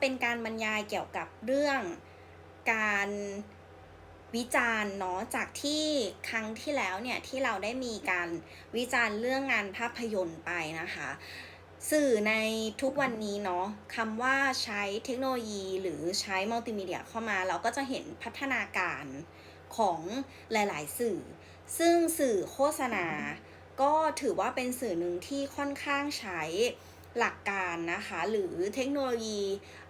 เป็นการบรรยายเกี่ยวกับเรื่องการวิจารณ์เนาะจากที่ครั้งที่แล้วเนี่ยที่เราได้มีการวิจารณ์เรื่องงานภาพยนตร์ไปนะคะ สื่อในทุกวันนี้เนาะคำว่าใช้เทคโนโลยีหรือใช้มัลติมีเดียเข้ามาเราก็จะเห็นพัฒนาการของหลาย ๆ สื่อ ซึ่งสื่อโฆษณา ก็ถือว่าเป็นสื่อหนึ่งที่ค่อนข้างใช้ หลักการนะคะ หรือเทคโนโลยี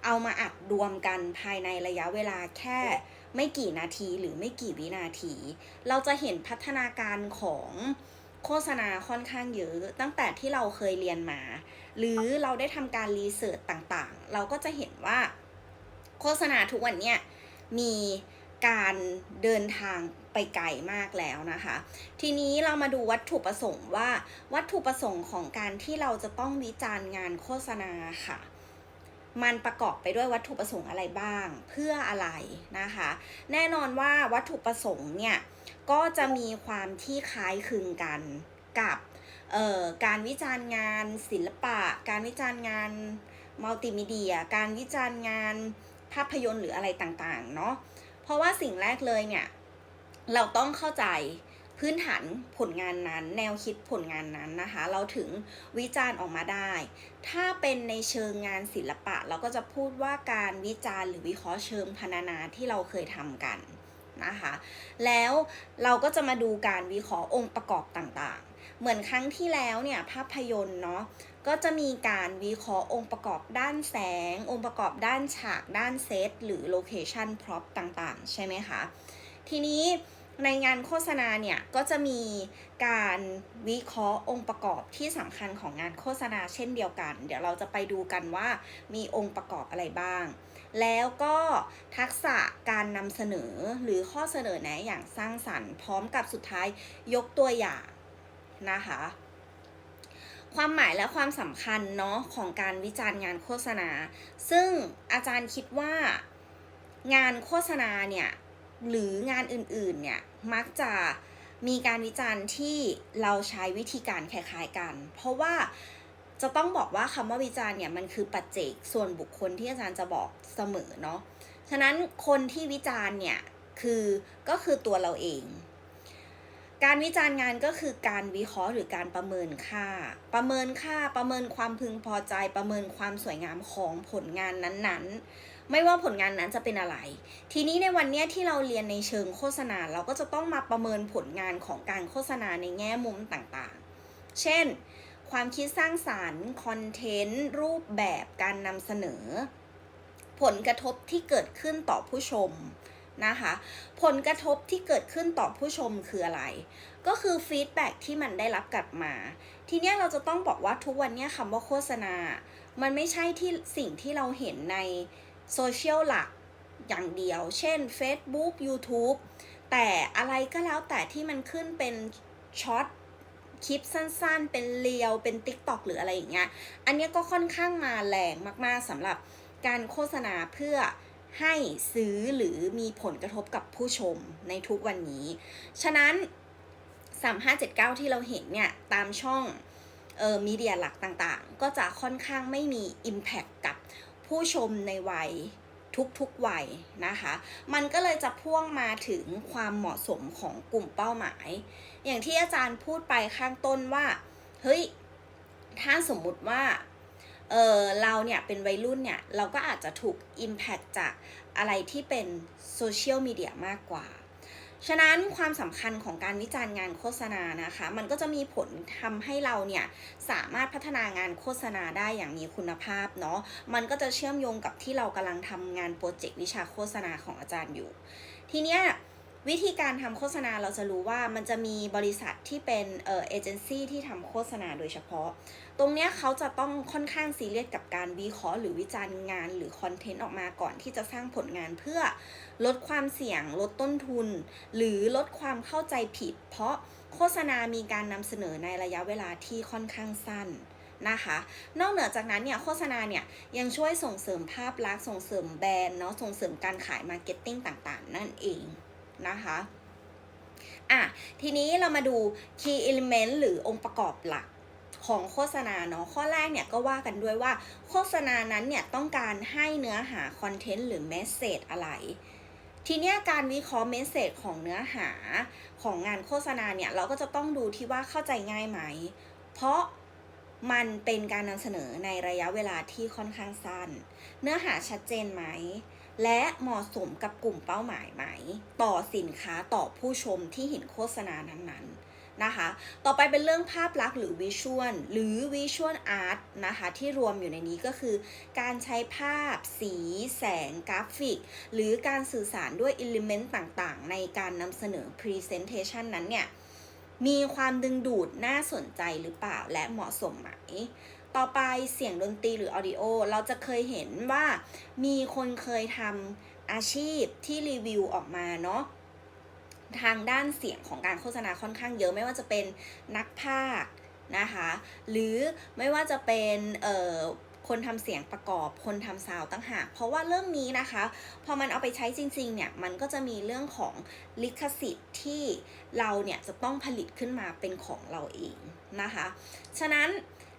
เอามาอัดรวมกันภายในระยะเวลาแค่ไม่กี่นาทีหรือไม่กี่วินาที เราจะเห็นพัฒนาการของโฆษณาค่อนข้างเยอะ ตั้งแต่ที่เราเคยเรียนมา หรือเราได้ทำการรีเสิร์ชต่างๆ เราก็จะเห็นว่าโฆษณาทุกวันเนี่ยมีการเดินทาง ไปไกลมากแล้วนะคะ ทีนี้เรามาดูวัตถุประสงค์ว่า วัตถุประสงค์ของการที่เราจะต้องวิจารณ์งานโฆษณาค่ะ มันประกอบไปด้วยวัตถุประสงค์อะไรบ้าง เพื่ออะไรนะคะ แน่นอนว่าวัตถุประสงค์เนี่ยก็จะมีความที่คล้ายคลึงกันกับการวิจารณ์งานศิลปะ การวิจารณ์งานมัลติมีเดีย การวิจารณ์งานภาพยนตร์หรืออะไรต่างๆ เนาะ เพราะว่าสิ่งแรกเลยเนี่ย เราต้องเข้าใจพื้นฐานผลงานนั้น แนวคิดผลงานนั้นนะคะ เราถึงวิจารณ์ออกมาได้ ถ้าเป็นในเชิงงานศิลปะ เราก็จะพูดว่าการวิจารณ์หรือวิเคราะห์เชิงพรรณนาที่เราเคยทำกันนะคะ แล้วเราก็จะมาดูการวิเคราะห์องค์ประกอบต่างๆ เหมือนครั้งที่แล้วเนี่ยภาพยนตร์เนาะก็จะมีการวิเคราะห์องค์ประกอบด้านแสง องค์ประกอบด้านฉากด้านเซตหรือโลเคชันพร็อพต่างๆ ใช่ไหมคะ ทีนี้ในงานโฆษณาเนี่ยก็จะมีการวิเคราะห์องค์ประกอบที่สำคัญของงานโฆษณาเช่นเดียวกัน เดี๋ยวเราจะไปดูกันว่ามีองค์ประกอบอะไรบ้าง แล้วก็ทักษะการนำเสนอหรือข้อเสนอแนะอย่างสร้างสรรค์พร้อมกับสุดท้ายยกตัวอย่างนะคะ ความหมายและความสำคัญเนาะของการวิจารณ์งานโฆษณา ซึ่งอาจารย์คิดว่างานโฆษณาเนี่ย หรืองานอื่นๆเนี่ยมักจะมีการวิจารณ์ที่เราใช้วิธีการคล้ายๆกัน เพราะว่าจะต้องบอกว่าคำว่าวิจารณ์เนี่ยมันคือปัจเจกส่วนบุคคลที่อาจารย์จะบอกเสมอเนาะฉะนั้นคนที่วิจารณ์เนี่ยคือก็คือตัวเราเอง การวิจารณ์งานก็คือการวิเคราะห์หรือการประเมินค่า ประเมินค่าประเมินความพึงพอใจ ประเมินความสวยงามของผลงานนั้นๆ ไม่ว่าผลงานนั้นจะเป็นอะไร ทีนี้ในวันนี้ที่เราเรียนในเชิงโฆษณา เราก็จะต้องมาประเมินผลงานของการโฆษณาในแง่มุมต่างๆ เช่น ความคิดสร้างสารรค์คอนเทนต์รูปแบบการนำเสนอ ผลกระทบที่เกิดขึ้นต่อผู้ชมนะคะ ผลกระทบที่เกิดขึ้นต่อผู้ชมคืออะไร ก็คือฟีดแบ็ที่มันได้รับกลับมา ทีนี้เราจะต้องบอกว่าทุกวันนี้คำว่าโฆษณา มันไม่ใช่ที่สิ่งที่เราเห็นใน โซเชียลหลักอย่างเดียว เช่น Facebook YouTube แต่อะไรก็แล้วแต่ที่มันขึ้นเป็นช็อตคลิปสั้นๆ เป็นเรียว เป็น TikTok หรืออะไรอย่างเงี้ย อันนี้ก็ค่อนข้างมาแรงมากๆสำหรับการโฆษณาเพื่อให้ซื้อหรือมีผลกระทบกับผู้ชมในทุกวันนี้ ฉะนั้น 3579 ที่เราเห็นเนี่ยตามช่องเอ่อมีเดียหลักต่างๆ ก็จะค่อนข้างไม่มี Impact กับ ผู้ชมในวัยทุกๆวัยนะคะ มันก็เลยจะพ่วงมาถึงความเหมาะสมของกลุ่มเป้าหมาย อย่างที่อาจารย์พูดไปข้างต้นว่า เฮ้ย ถ้าสมมุติว่า เออเราเนี่ยเป็นวัยรุ่นเนี่ย เราก็อาจจะถูก Impact จากอะไรที่เป็นโซเชียลมีเดียมากกว่า ฉะนั้นความสำคัญของการวิจารณ์งานโฆษณานะคะ มันก็จะมีผลทำให้เราเนี่ยสามารถพัฒนางานโฆษณาได้อย่างมีคุณภาพเนาะมันก็จะเชื่อมโยงกับที่เรากำลังทำงานโปรเจกต์วิชาโฆษณาของอาจารย์อยู่ ทีเนี้ย วิธีการทำโฆษณาเราจะรู้ว่ามันจะมีบริษัทที่เป็นเอเจนซี่ที่ทำโฆษณาโดยเฉพาะ ตรงเนี้ยเขาจะต้องค่อนข้างซีเรียสกับการวิเคราะห์หรือวิจารณ์งานหรือคอนเทนต์ออกมาก่อนที่จะสร้างผลงานเพื่อลดความเสี่ยง ลดต้นทุน หรือลดความเข้าใจผิด เพราะโฆษณามีการนำเสนอในระยะเวลาที่ค่อนข้างสั้นนะคะ นอกเหนือจากนั้นเนี่ยโฆษณาเนี่ยยังช่วยส่งเสริมภาพลักษณ์ส่งเสริมแบรนด์เนาะส่งเสริมการขายมาร์เก็ตติ้งต่างๆ นั่นเอง นะคะอะทีนี้เรามาดู key element หรือองค์ประกอบหลักของโฆษณาเนาะข้อแรกเนี่ยก็ว่ากันด้วยว่า โฆษณานั้นเนี่ยต้องการให้เนื้อหาคอนเทนต์หรือเมสเซจอะไร ทีนี้การวิเคราะห์เมสเซจของเนื้อหาของงานโฆษณาเนี่ยเราก็จะต้องดูที่ว่าเข้าใจง่ายไหม เพราะมันเป็นการนำเสนอในระยะเวลาที่ค่อนข้างสั้น เนื้อหาชัดเจนไหม และเหมาะสมกับกลุ่มเป้าหมายไหม ต่อสินค้าต่อผู้ชมที่เห็นโฆษณานั้นๆนะคะ ต่อไปเป็นเรื่องภาพลักษณ์หรือวิชวลหรือวิชวลอาร์ตนะคะที่รวมอยู่ในนี้ก็คือ การใช้ภาพ สี แสงกราฟิก หรือการสื่อสารด้วยอิเลเมนต์ต่างๆ ในการนำเสนอ Presentation นั้นเนี่ยมีความดึงดูดน่าสนใจหรือเปล่าและเหมาะสมไหม ต่อไปเสียงดนตรีหรือออดิโอ เราจะเคยเห็นว่ามีคนเคยทำอาชีพที่รีวิวออกมาเนาะทางด้านเสียงของการโฆษณาค่อนข้างเยอะไม่ว่าจะเป็นนักพากนะคะ หรือไม่ว่าจะเป็นเอ่อคนทำเสียงประกอบคนทำซาวตั้งหากเพราะว่าเรื่องนี้นะคะ พอมันเอาไปใช้จริง ๆ เนี่ย มันก็จะมีเรื่องของลิขสิทธิ์ที่เราเนี่ยจะต้องผลิตขึ้นมาเป็นของเราเองนะคะ ฉะนั้น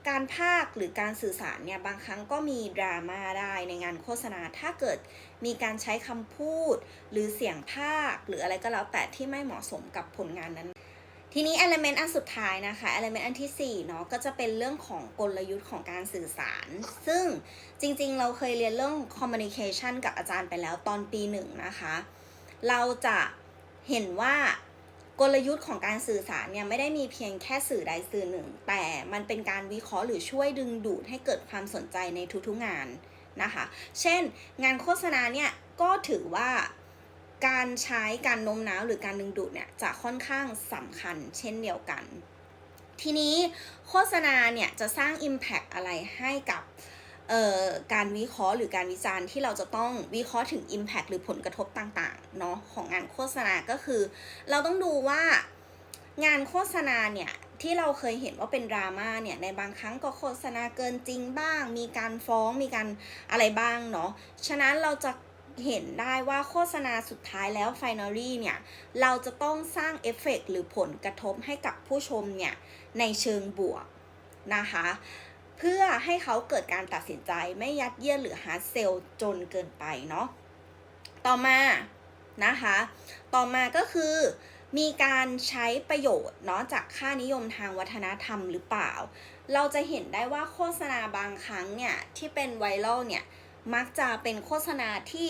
การภาคหรือการสื่อสารเนี่ยบางครั้งก็มีดราม่าได้ในงานโฆษณา ถ้าเกิดมีการใช้คำพูด หรือเสียงภาค หรืออะไรก็แล้วแต่ที่ไม่เหมาะสมกับผลงานนั้น ทีนี้ element อันสุดท้ายนะคะ element อันที่4เนาะก็จะเป็นเรื่องของกลยุทธ์ของการสื่อสาร ซึ่งจริงๆ เราเคยเรียนเรื่อง communication กับอาจารย์ไปแล้วตอนปีหนึ่งนะคะ เราจะเห็นว่า กลยุทธ์ของการสื่อสารเนี่ยไม่ได้มีเพียงแค่สื่อใดสื่อหนึ่ง แต่มันเป็นการวิเคราะห์หรือช่วยดึงดูดให้เกิดความสนใจในทุกๆงานนะคะ เช่น งานโฆษณาเนี่ยก็ถือว่าการใช้การโน้มน้าวหรือการดึงดูดเนี่ยจะค่อนข้างสำคัญเช่นเดียวกัน ทีนี้โฆษณาเนี่ยจะสร้าง Impact อะไรให้กับ การวิเคราะห์หรือการวิจารณ์ที่เราจะต้องวิเคราะห์ถึง Impact หรือผลกระทบต่างๆเนาะของงานโฆษณาก็คือ เราต้องดูว่างานโฆษณาเนี่ยที่เราเคยเห็นว่าเป็นดราม่าเนี่ยในบางครั้งก็โฆษณาเกินจริงบ้าง มีการฟ้องมีการอะไรบ้างเนาะฉะนั้นเราจะเห็นได้ว่าโฆษณาสุดท้ายแล้ว Finally เนี่ย เราจะต้องสร้างเอฟเฟกต์หรือผลกระทบให้กับผู้ชมเนี่ย ในเชิงบวกนะคะ เพื่อให้เขาเกิดการตัดสินใจไม่ยัดเยียดหรือฮาร์ดเซลจนเกินไปเนาะต่อมานะคะ ต่อมาก็คือมีการใช้ประโยชน์เนาะจากค่านิยมทางวัฒนธรรมหรือเปล่า เราจะเห็นได้ว่าโฆษณาบางครั้งเนี่ยที่เป็นไวรัลเนี่ยมักจะเป็นโฆษณาที่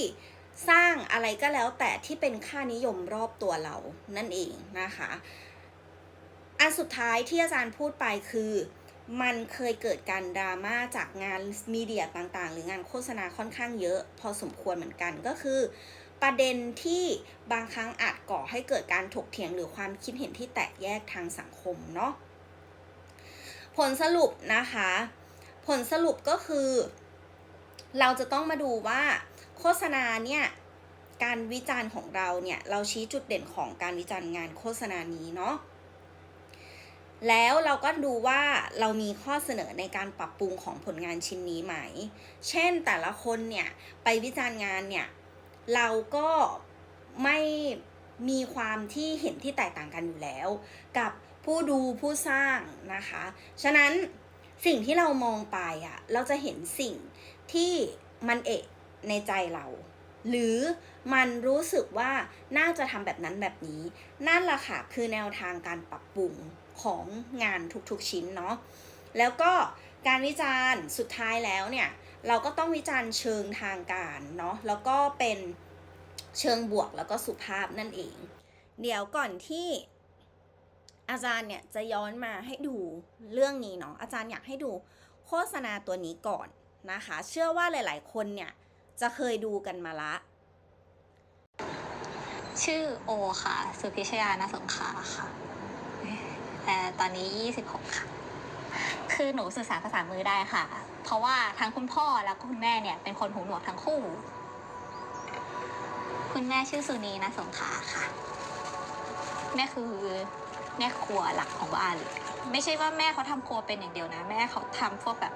สร้างอะไรก็แล้วแต่ที่เป็นค่านิยมรอบตัวเรานั่นเองนะคะ อันสุดท้ายที่อาจารย์พูดไปคือ มันเคยเกิดการดราม่าจากงานมีเดียต่างๆ หรืองานโฆษณาค่อนข้างเยอะ พอสมควรเหมือนกันก็คือ ประเด็นที่บางครั้งอาจก่อให้เกิดการถกเถียงหรือความคิดเห็นที่แตกแยกทางสังคมเนาะผลสรุปนะคะ ผลสรุปก็คือ เราจะต้องมาดูว่าโฆษณาเนี่ยการวิจารณ์ของเราเนี่ย เราชี้จุดเด่นของการวิจารณ์งานโฆษณานี้เนาะ แล้วเราก็ดูว่าเรามีข้อเสนอในการปรับปรุงของผลงานชิ้นนี้ไหม เช่นแต่ละคนเนี่ยไปวิจารณ์งานเนี่ยเราก็ไม่มีความที่เห็นที่แตกต่างกันอยู่แล้ว กับผู้ดูผู้สร้างนะคะ ฉะนั้นสิ่งที่เรามองไปอะ่ะเราจะเห็นสิ่งที่มันเอะในใจเรา หรือมันรู้สึกว่าน่าจะทำแบบนั้นแบบนี้ นั่นแหละค่ะคือแนวทางการปรับปรุง ของงานทุกๆชิ้นเนาะแล้วก็การวิจารณ์สุดท้ายแล้วเนี่ยเราก็ต้องวิจารณ์เชิงทางการเนาะแล้วก็เป็นเชิงบวกแล้วก็สุภาพนั่นเอง เดี๋ยวก่อนที่อาจารย์เนี่ยจะย้อนมาให้ดูเรื่องนี้เนาะอาจารย์อยากให้ดูโฆษณาตัวนี้ก่อนนะคะ เชื่อว่าหลาย ๆ คนเนี่ยจะเคยดูกันมาละ ชื่อโอค่ะ สุพิชยานาสงขาค่ะ แต่ตอนนี้ 26 ค่ะ คือหนูสื่อสารภาษามือได้ค่ะ เพราะว่าทั้งคุณพ่อแล้วก็คุณแม่เนี่ยเป็นคนหูหนวกทั้งคู่ คุณแม่ชื่อสุนีนาสงขาค่ะ แม่คือแม่ครัวหลักของบ้าน ไม่ใช่ว่าแม่เขาทำครัวเป็นอย่างเดียวนะ แม่เขาทำพวกแบบ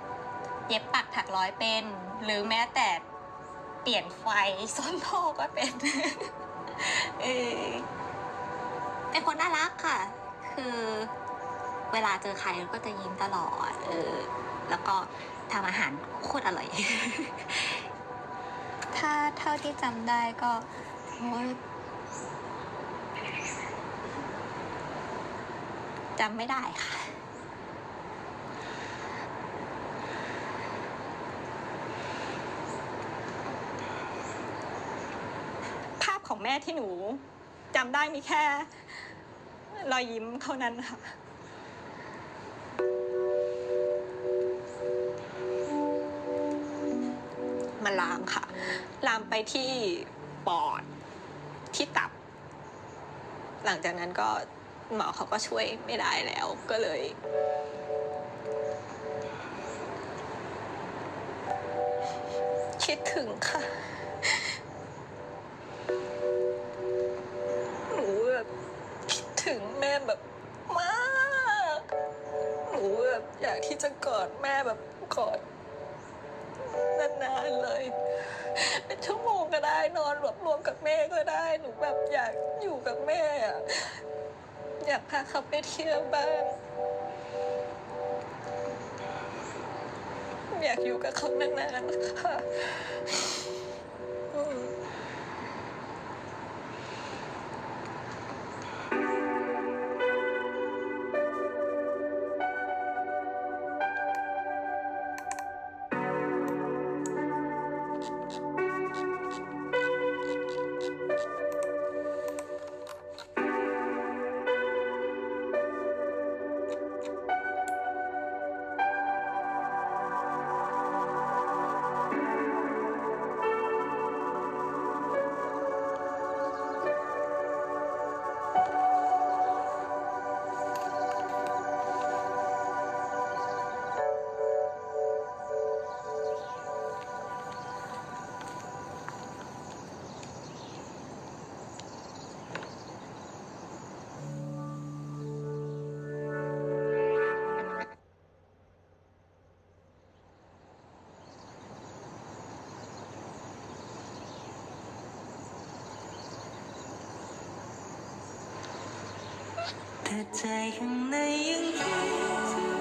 เย็บปักถักร้อยเป็น หรือแม้แต่เปลี่ยนไฟซ่อนท่อก็เป็นเออเป็นคนน่ารักค่ะ คือ เวลาเจอใครก็จะยิ้มตลอด เออ แล้วก็ทำอาหารโคตรอร่อย ถ้าเท่าที่จำได้ก็โอ้จำไม่ได้ค่ะ ภาพของแม่ที่หนูจำได้มีแค่ รอยยิ้มเท่านั้นค่ะ ไปที่ปอดที่ตับ หลังจากนั้นก็หมอเขาก็ช่วยไม่ได้แล้วก็เลย คิดถึงค่ะหนูแบบคิดถึงแม่แบบมากหนูแบบอยากที่จะกอดแม่แบบกอด นานๆเลย เป็นชั่วโมงก็ได้นอนรวบรวมกับแม่ก็ได้หนูแบบอยากอยู่กับแม่อะอยากพาเขาไปเที่ยวบ้างอยากอยู่กับเขานานๆค่ะ แต่ใจข้างในยังคิดถึง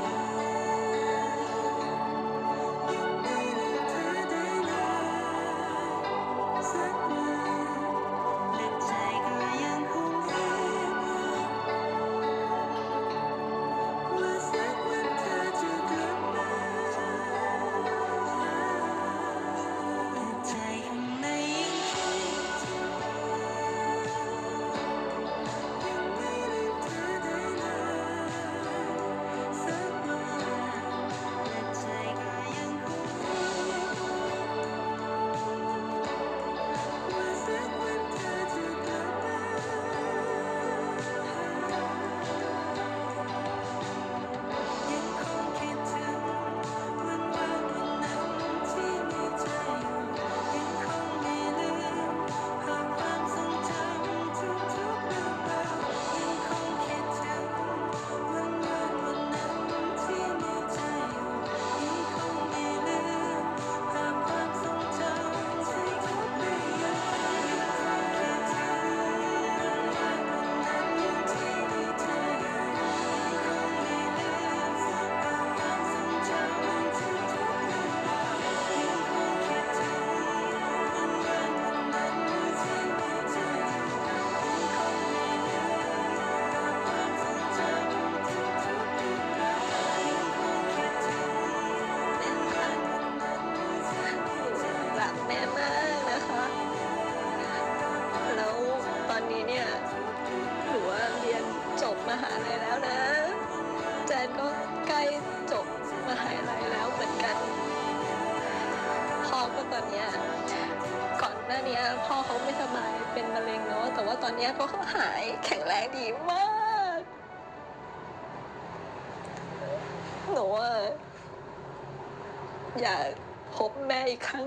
อจะกลับ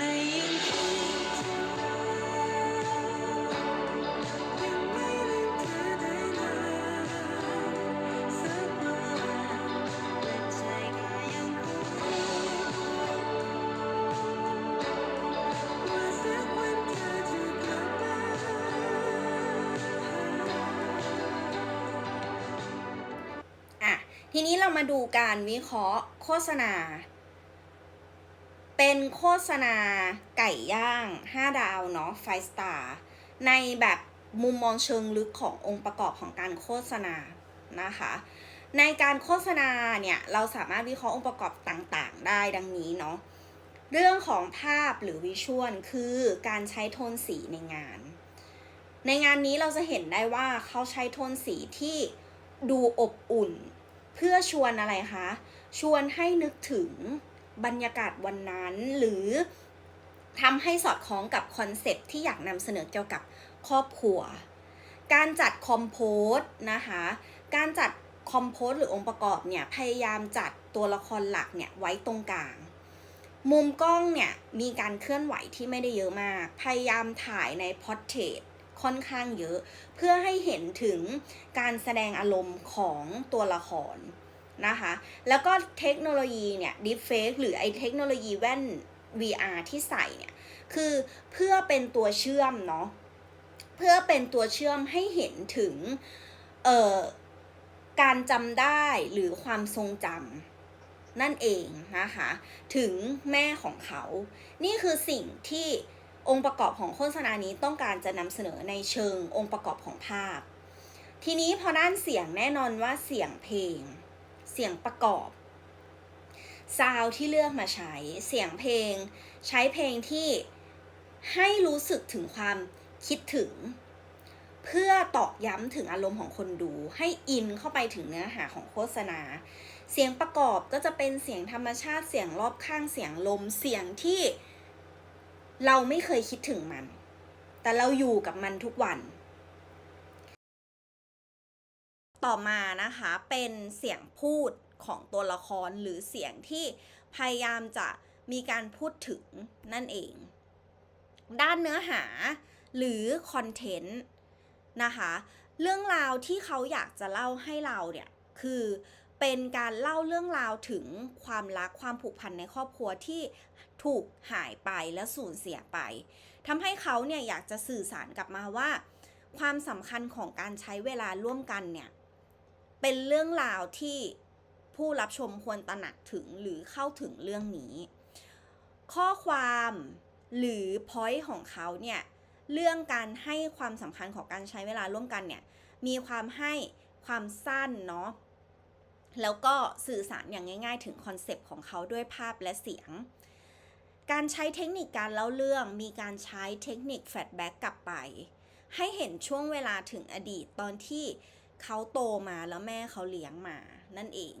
มาทีนี้เรามาดูการวิเคราะห์โฆษณา เป็นโฆษณาไก่ย่าง 5 ดาวเนาะไฟสตาร์ในแบบมุมมองเชิงลึกขององค์ประกอบของการโฆษณานะคะ ในการโฆษณาเนี่ยเราสามารถวิเคราะห์องค์ประกอบต่างๆ ได้ดังนี้เนาะเรื่องของภาพหรือวิชวลคือการใช้โทนสีในงาน ในงานนี้เราจะเห็นได้ว่าเขาใช้โทนสีที่ดูอบอุ่น เพื่อชวนอะไรคะ ชวนให้นึกถึง บรรยากาศวันนั้น หรือทำให้สอดคล้องกับคอนเซปที่อยากนำเสนอเกี่ยวกับครอบครัว การจัดคอมโพสนะคะ การจัดคอมโพสหรือองค์ประกอบเนี่ยพยายามจัดตัวละครหลักเนี่ยไว้ตรงกลาง มุมกล้องเนี่ยมีการเคลื่อนไหวที่ไม่ได้เยอะมาก พยายามถ่ายในพอร์เทรตค่อนข้างเยอะ เพื่อให้เห็นถึงการแสดงอารมณ์ของตัวละคร นะคะ แล้วก็เทคโนโลยีเนี่ย deepfake หรือไอเทคโนโลยีแว่น VR ที่ใส่เนี่ย คือเพื่อเป็นตัวเชื่อมเนาะ เพื่อเป็นตัวเชื่อมให้เห็นถึง เอ่อ การจำได้หรือความทรงจำนั่นเองนะคะ ถึงแม่ของเขา นี่คือสิ่งที่องค์ประกอบของโฆษณานี้ต้องการจะนำเสนอในเชิงองค์ประกอบของภาพ ทีนี้พอด้านเสียงแน่นอนว่าเสียงเพลง เสียงประกอบซาวที่เลือกมาใช้เสียงเพลง ใช้เพลงที่ให้รู้สึกถึงความคิดถึง เพื่อตอกย้ำถึงอารมณ์ของคนดู ให้อินเข้าไปถึงเนื้อหาของโฆษณา เสียงประกอบก็จะเป็นเสียงธรรมชาติเสียงรอบข้างเสียงลมเสียงที่เราไม่เคยคิดถึงมัน แต่เราอยู่กับมันทุกวัน ต่อมานะคะเป็นเสียงพูดของตัวละครหรือเสียงที่พยายามจะมีการพูดถึงนั่นเอง ด้านเนื้อหาหรือคอนเทนต์นะคะเรื่องราวที่เขาอยากจะเล่าให้เราเนี่ยคือเป็นการเล่าเรื่องราวถึงความรักความผูกพันในครอบครัวที่ถูกหายไปและสูญเสียไปทำให้เขาเนี่ยอยากจะสื่อสารกลับมาว่า ความสำคัญของการใช้เวลาร่วมกันเนี่ย เป็นเรื่องราวที่ผู้รับชมควรตระหนักถึงหรือเข้าถึงเรื่องนี้ ข้อความหรือ point ของเขาเนี่ยเรื่องการให้ความสำคัญของการใช้เวลาร่วมกันเนี่ยมีความให้ความสั้นเนาะแล้วก็สื่อสารอย่างง่ายๆ ถึงคอนเซปต์ของเขาด้วยภาพและเสียง การใช้เทคนิคการเล่าเรื่องมีการใช้เทคนิคแฟลชแบ็กกลับไป ให้เห็นช่วงเวลาถึงอดีตตอนที่ เขาโตมาแล้วแม่เขาเลี้ยงมานั่นเอง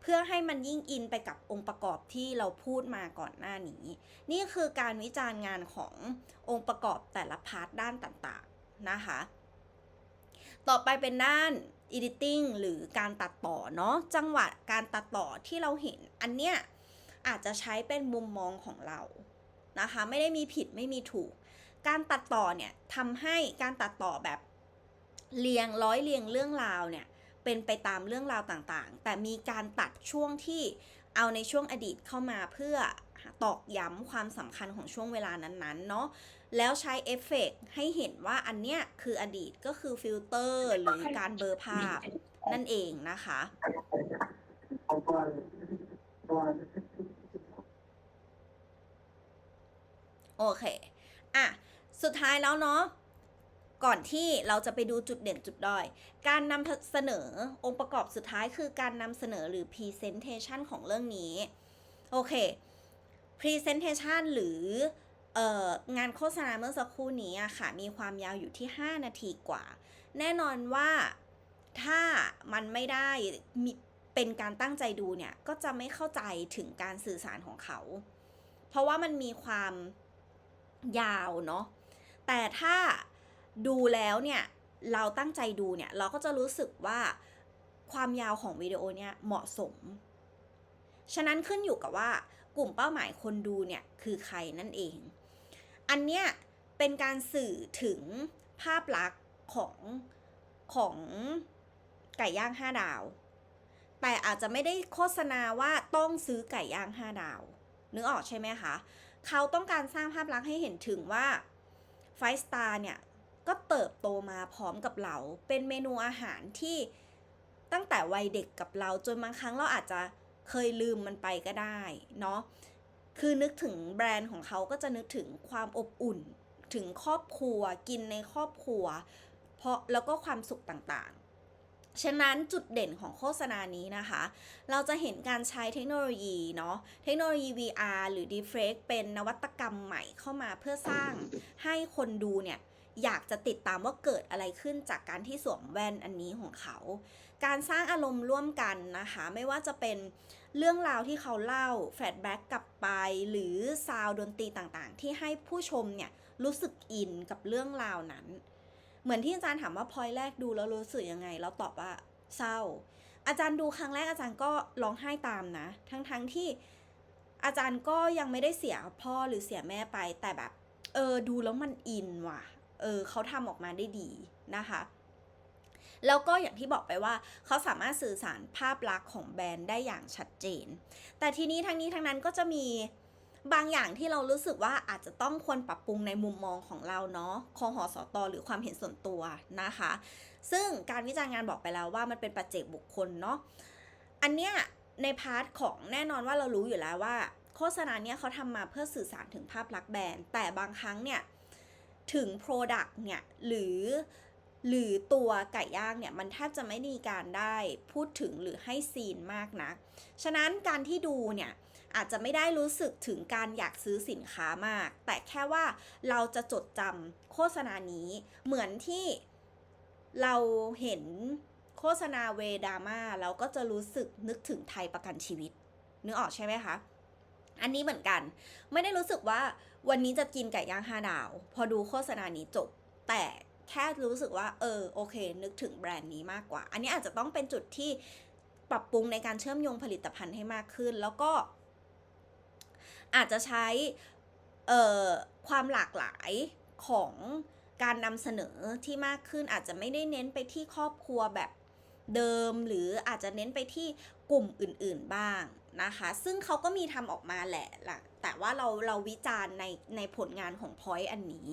เพื่อให้มันยิ่งอินไปกับองค์ประกอบที่เราพูดมาก่อนหน้านี้ นี่คือการวิจารณ์งานขององค์ประกอบแต่ละพาร์ทด้านต่างๆนะคะ ต่อไปเป็นด้าน editing หรือการตัดต่อเนาะจังหวะการตัดต่อที่เราเห็นอันเนี้ยอาจจะใช้เป็นมุมมองของเรานะคะ ไม่ได้มีผิดไม่มีถูก การตัดต่อเนี่ยทำให้การตัดต่อแบบ เรียงร้อยเรียงเรื่องราวเนี่ยเป็นไปตามเรื่องราวต่างๆ แต่มีการตัดช่วงที่เอาในช่วงอดีตเข้ามาเพื่อตอกย้ำความสำคัญของช่วงเวลานั้นๆ เนาะ แล้วใช้เอฟเฟกต์ให้เห็นว่าอันเนี้ยคืออดีตก็คือฟิลเตอร์หรือการเบลอร์ภาพนั่นเองนะคะ โอเค อะ สุดท้ายแล้วเนาะ ก่อนที่เราจะไปดูจุดเด่นจุดด้อย การนำเสนอองค์ประกอบสุดท้ายคือการนำเสนอหรือ Presentation ของเรื่องนี้ โอเค Presentation หรืออองานโฆษณาเมื่อสักครู่นี้อะค่ะ มีความยาวอยู่ที่ 5 นาทีกว่า แน่นอนว่าถ้ามันไม่ได้มีเป็นการตั้งใจดูเนี่ย ก็จะไม่เข้าใจถึงการสื่อสารของเขา เพราะว่ามันมีความยาวเนาะแต่ถ้า ดูแล้วเนี่ยเราตั้งใจดูเนี่ยเราก็จะรู้สึกว่าความยาวของวิดีโอเนี่ยเหมาะสม ฉะนั้นขึ้นอยู่กับว่ากลุ่มเป้าหมายคนดูเนี่ยคือใครนั่นเอง อันเนี้ยเป็นการสื่อถึงภาพลักษณ์ของของไก่ย่าง5ดาว แต่อาจจะไม่ได้โฆษณาว่าต้องซื้อไก่ย่าง5ดาว นึกออกใช่ไหมคะ เขาต้องการสร้างภาพลักษณ์ให้เห็นถึงว่าไฟสตาร์เนี่ย ก็เติบโตมาพร้อมกับเรา เป็นเมนูอาหารที่ตั้งแต่วัยเด็กกับเราจนบางครั้งเราอาจจะเคยลืมมันไปก็ได้เนาะคือนึกถึงแบรนด์ของเขาก็จะนึกถึงความอบอุ่น ถึงครอบครัวกินในครอบครัว เพราะแล้วก็ความสุขต่างๆ ฉะนั้นจุดเด่นของโฆษณานี้นะคะ เราจะเห็นการใช้เทคโนโลยีเนาะเทคโนโลยี VR หรือ Deepfake เป็นนวัตกรรมใหม่เข้ามาเพื่อสร้างให้คนดูเนี่ย อยากจะติดตามว่าเกิดอะไรขึ้นจากการที่สวมแว่นอันนี้ของเขา การสร้างอารมณ์ร่วมกันนะคะ ไม่ว่าจะเป็นเรื่องราวที่เขาเล่าแฟลชแบ็กกลับไป หรือซาวด์ดนตรีต่างๆ ที่ให้ผู้ชมเนี่ยรู้สึกอินกับเรื่องราวนั้น เหมือนที่อาจารย์ถามว่าพลอยแรกดูแล้วรู้สึกยังไงแล้วตอบว่าเศร้า อาจารย์ดูครั้งแรกอาจารย์ก็ร้องไห้ตามนะ ทั้งๆทที่อาจารย์ก็ยังไม่ได้เสียพ่อหรือเสียแม่ไปแต่แบบ เออดูแล้วมันอินว่ะ เออเขาทำออกมาได้ดีนะคะแล้วก็อย่างที่บอกไปว่าเขาสามารถสื่อสารภาพลักษณ์ของแบรนด์ได้อย่างชัดเจน แต่ทีนี้ทั้งนี้ทั้งนั้นก็จะมีบางอย่างที่เรารู้สึกว่าอาจจะต้องควรปรับปรุงในมุมมองของเราเนาะคอหอสอตอหรือความเห็นส่วนตัวนะคะ ซึ่งการวิจารณ์งานบอกไปแล้วว่ามันเป็นปัจเจกบุคคลเนาะ อันเนี้ยในพาร์ทของแน่นอนว่าเรารู้อยู่แล้วว่า โฆษณาเนี้ยเขาทำมาเพื่อสื่อสารถึงภาพลักษณ์แบรนด์ แต่บางครั้งเนี่ย ถึง Product เนี่ยหรือหรือตัวไก่ย่างเนี่ยมันแทบจะไม่มีการได้พูดถึงหรือให้ซีนมากนะักฉะนั้นการที่ดูเนี่ยอาจจะไม่ได้รู้สึกถึงการอยากซื้อสินค้ามาก แต่แค่ว่าเราจะจดจำโฆษณานี้ เหมือนที่เราเห็นโฆษณาเวดาม่าเราก็จะรู้สึกนึกถึงไทยประกันชีวิต นึกออกใช่ไหมคะ อันนี้เหมือนกัน ไม่ได้รู้สึกว่าวันนี้จะกินไก่ย่างห้าดาว พอดูโฆษณานี้จบ แต่แค่รู้สึกว่า เออโอเค นึกถึงแบรนด์นี้มากกว่า อันนี้อาจจะต้องเป็นจุดที่ปรับปรุงในการเชื่อมโยงผลิตภัณฑ์ให้มากขึ้น แล้วก็ อาจจะใช้เอ่อความหลากหลายของการนำเสนอที่มากขึ้นอาจจะไม่ได้เน้นไปที่ครอบครัวแบบเดิม หรืออาจจะเน้นไปที่กลุ่มอื่น ๆ บ้าง นะคะ ซึ่งเขาก็มีทำออกมาแหละละแต่ว่าเราเราวิจารณ์ในในผลงานของพอยต์อันนี้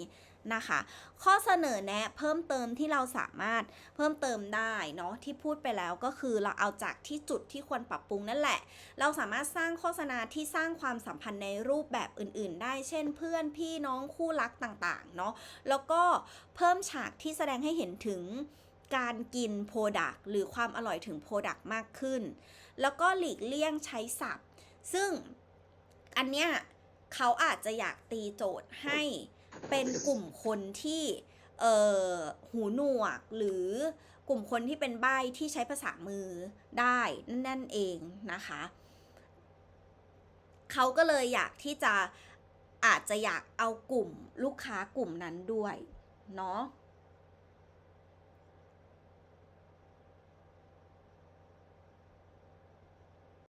นะคะ ข้อเสนอแนะเพิ่มเติมที่เราสามารถเพิ่มเติมได้เนาะที่พูดไปแล้วก็คือเราเอาจากที่จุดที่ควรปรับปรุงนั่นแหละ เราสามารถสร้างโฆษณาที่สร้างความสัมพันธ์ในรูปแบบอื่น ๆ ได้ เช่น เพื่อนพี่น้องคู่รักต่างๆเนาะแล้วก็เพิ่มฉากที่แสดงให้เห็นถึงการกินโปรดักหรือความอร่อยถึงโปรดักมากขึ้น แล้วก็หลีกเลี่ยงใช้ศัพท์ ซึ่งอันเนี้ยเขาอาจจะอยากตีโจทย์ให้เป็นกลุ่มคนที่เอ่อหูหนวกหรือกลุ่มคนที่เป็นใบ้ที่ใช้ภาษามือได้นั่นเองนะคะ เขาก็เลยอยากที่จะอาจจะอยากเอากลุ่มลูกค้ากลุ่มนั้นด้วย เนาะ